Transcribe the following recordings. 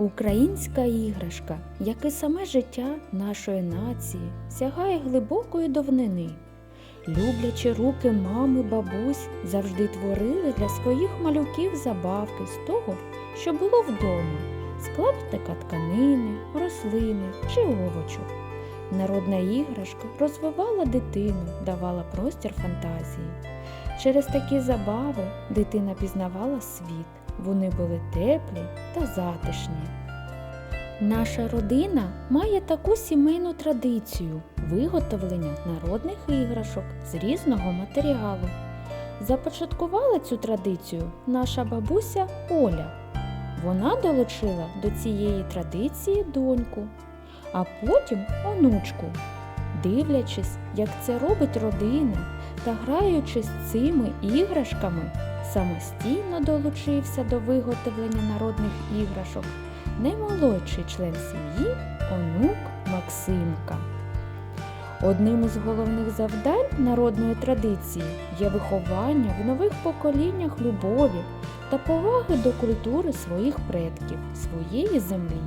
Українська іграшка, як і саме життя нашої нації, сягає глибокої давнини. Люблячи руки мами, бабусь завжди творили для своїх малюків забавки з того, що було вдома, з клаптика тканини, рослини чи овочу. Народна іграшка розвивала дитину, давала простір фантазії. Через такі забави дитина пізнавала світ. Вони були теплі та затишні. Наша родина має таку сімейну традицію виготовлення народних іграшок з різного матеріалу. Започаткувала цю традицію наша бабуся Оля. Вона долучила до цієї традиції доньку, а потім онучку. Дивлячись, як це робить родина та граючись цими іграшками, самостійно долучився до виготовлення народних іграшок наймолодший член сім'ї онук Максимка. Одним із головних завдань народної традиції є виховання в нових поколіннях любові та поваги до культури своїх предків, своєї землі.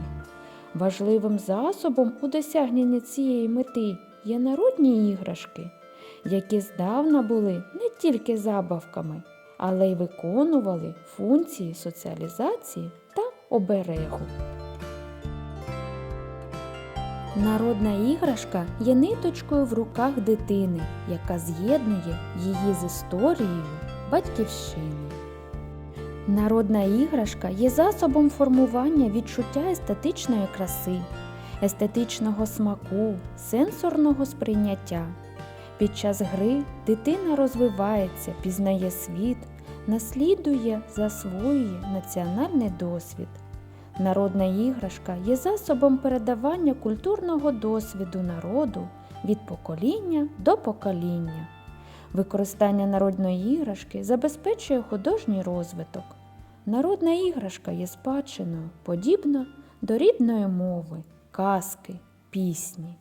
Важливим засобом у досягненні цієї мети є народні іграшки, які здавна були не тільки забавками, але й виконували функції соціалізації та оберегу. Народна іграшка є ниточкою в руках дитини, яка з'єднує її з історією батьківщини. Народна іграшка є засобом формування відчуття естетичної краси, естетичного смаку, сенсорного сприйняття. Під час гри дитина розвивається, пізнає світ, наслідує, засвоює національний досвід. Народна іграшка є засобом передавання культурного досвіду народу від покоління до покоління. Використання народної іграшки забезпечує художній розвиток. Народна іграшка є спадщиною, подібна до рідної мови, казки, пісні.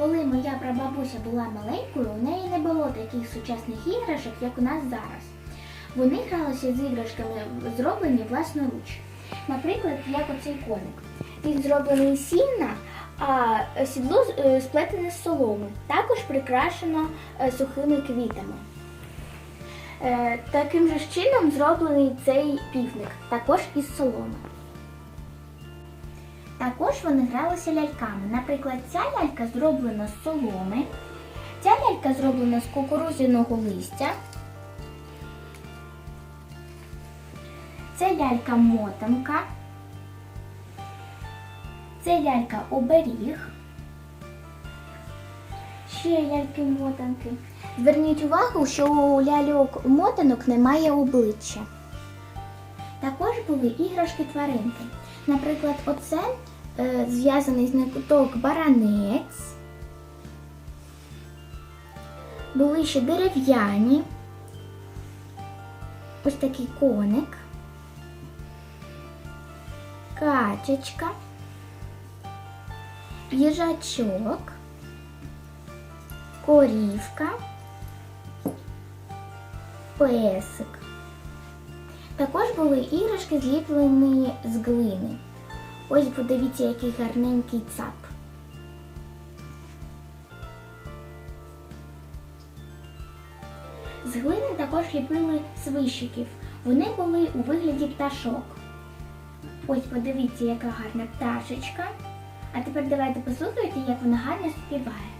Коли моя прабабуся була маленькою, у неї не було таких сучасних іграшок, як у нас зараз. Вони гралися з іграшками, зроблені власноруч. Наприклад, як оцей коник. Він зроблений з сіна, а сідло е, сплетене з соломи. Також прикрашено е, сухими квітами. Е, Таким же чином зроблений цей півник, також із соломи. Також вони гралися ляльками. Наприклад, ця лялька зроблена з соломи, ця лялька зроблена з кукурудзяного листя. Це лялька мотанка. Це лялька оберіг. Ще ляльки мотанки. Зверніть увагу, що у ляльок мотанок немає обличчя. Також були іграшки тваринки. Наприклад, оце зв'язаний з ниток баранець. Були ще дерев'яні. Ось такий коник. Качечка. Їжачок. Корівка. Песик. Також були іграшки, зліплені з глини. Ось подивіться, який гарненький цап. З глини також ліпили свищиків. Вони були у вигляді пташок. Ось подивіться, яка гарна пташечка. А тепер давайте послухайте, як вона гарно співає.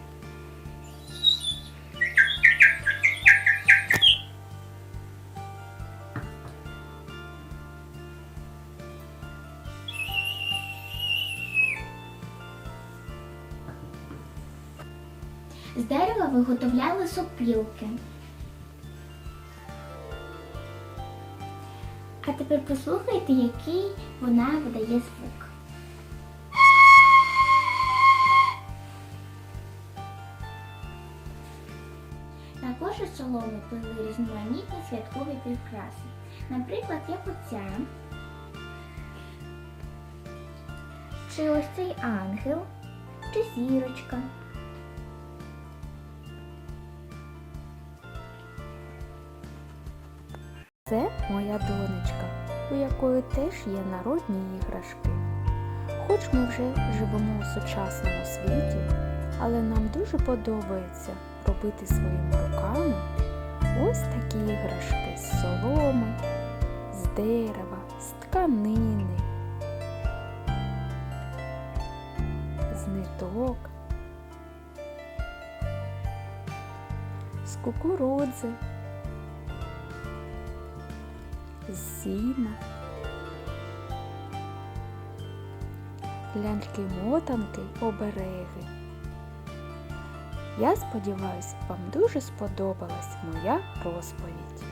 З дерева виготовляли сопілки. А тепер послухайте, який вона видає звук. Також із соломи пили різноманітні святкові прикраси. Наприклад, як оця. Чи ось цей ангел, чи зірочка. Це моя донечка, у якої теж є народні іграшки. Хоч ми вже живемо у сучасному світі, але нам дуже подобається робити своїми руками ось такі іграшки з соломи, з дерева, з тканини, з ниток, з кукурудзи, з сіна. ляльки мотанки обереги. Я сподіваюся, вам дуже сподобалась моя розповідь.